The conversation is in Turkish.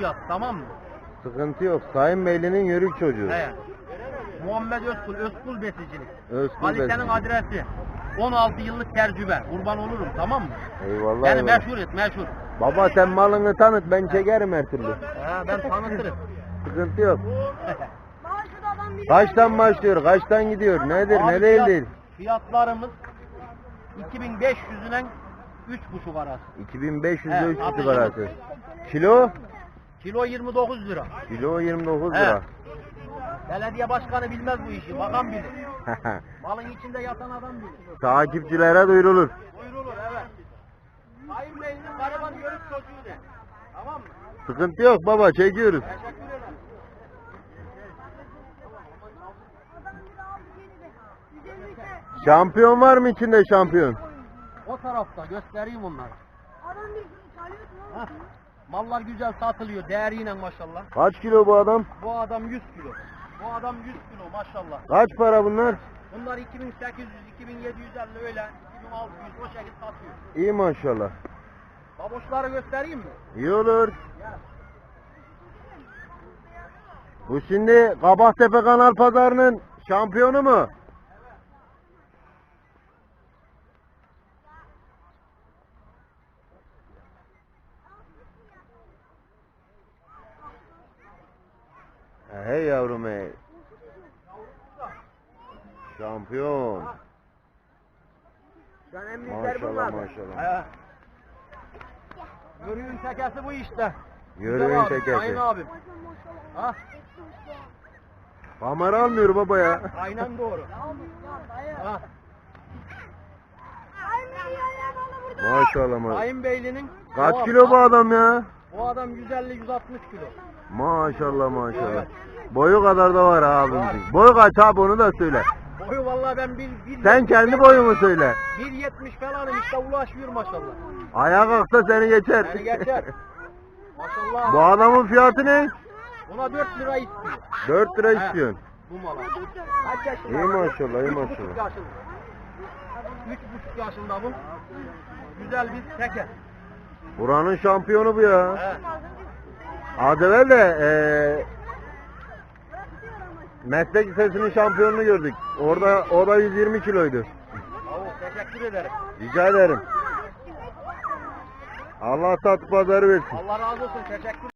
yaz tamam mı? Sıkıntı yok. Sayın Beyli'nin yörük çocuğu. He. Muhammed Özkul, Özkul Besicilik. Özkul Kalitenin Besici. adresi. 16 yıllık tecrübe. Kurban olurum tamam mı? Eyvallah. Beni eyvallah. meşhur et meşhur. Baba sen malını tanıt ben çekerim her türlü. He, ben tanıtırım. Sıkıntı yok. Kaçtan başlıyor? Kaçtan gidiyor? Nedir? Abi ne değil fiyat- değil? Fiyatlarımız 2500'ünden 3,5 arası. 2500 He, ile 3 abi, buçuk arası. Kilo? Kilo 29 lira. Kilo 29 He. lira. Belediye başkanı bilmez bu işi. Bakan bilir. Malın içinde yatan adam bilir. Takipçilere duyurulur. Buyurulur evet. Sayın Bey'in gariban yörük çocuğu de. Tamam mı? Sıkıntı yok baba çekiyoruz. Teşekkür ederim. Adam bir aldı geri de. 150 ise Şampiyon var mı içinde şampiyon? O tarafta göstereyim onları. adam bir Hah. oğlum. Mallar güzel satılıyor değeriyle maşallah. Kaç kilo bu adam? Bu adam 100 kilo. Bu adam 100 kilo maşallah. Kaç para bunlar? Bunlar 2800, 2750 öyle, 2600 o şekilde satıyor. İyi maşallah. Baboşları göstereyim mi? İyi olur. Bu şimdi Kabaktepe Kanal Pazarı'nın şampiyonu mu? Yavrum hey. Şampiyon. Ben en Maşallah maşallah. He. Yörüğün tekesi bu işte. Abi, tekesi. Sayın abim. Ha? Kamera almıyor baba ya. Aynen doğru. Ha. Maşallah maşallah. Sayın Beyli'nin Kaç kilo bu adam ya? Bu adam 150-160 kilo. Maşallah maşallah. Boyu kadar da var abimizin. Boyu kaç abi onu da söyle. Boyu vallahi ben bir, bir Sen kendi boyunu söyle. 1.70 falanım işte ulaşmıyor maşallah. Ayağa kalksa seni geçer. Beni geçer. Maşallah. bu adamın fiyatı ne? Buna 4 lira istiyor. 4 lira He. istiyorsun. Bu mala. Kaç yaşında? İyi maşallah, iyi maşallah. buçuk yaşında. Üç buçuk yaşında bu. Güzel bir teke. Buranın şampiyonu bu ya. Evvel de eee meslek lisesinin şampiyonunu gördük. Orada o da 120 kiloydu. Teşekkür ederim. Rica ederim. Allah tat pazarı versin. Allah razı olsun. Teşekkür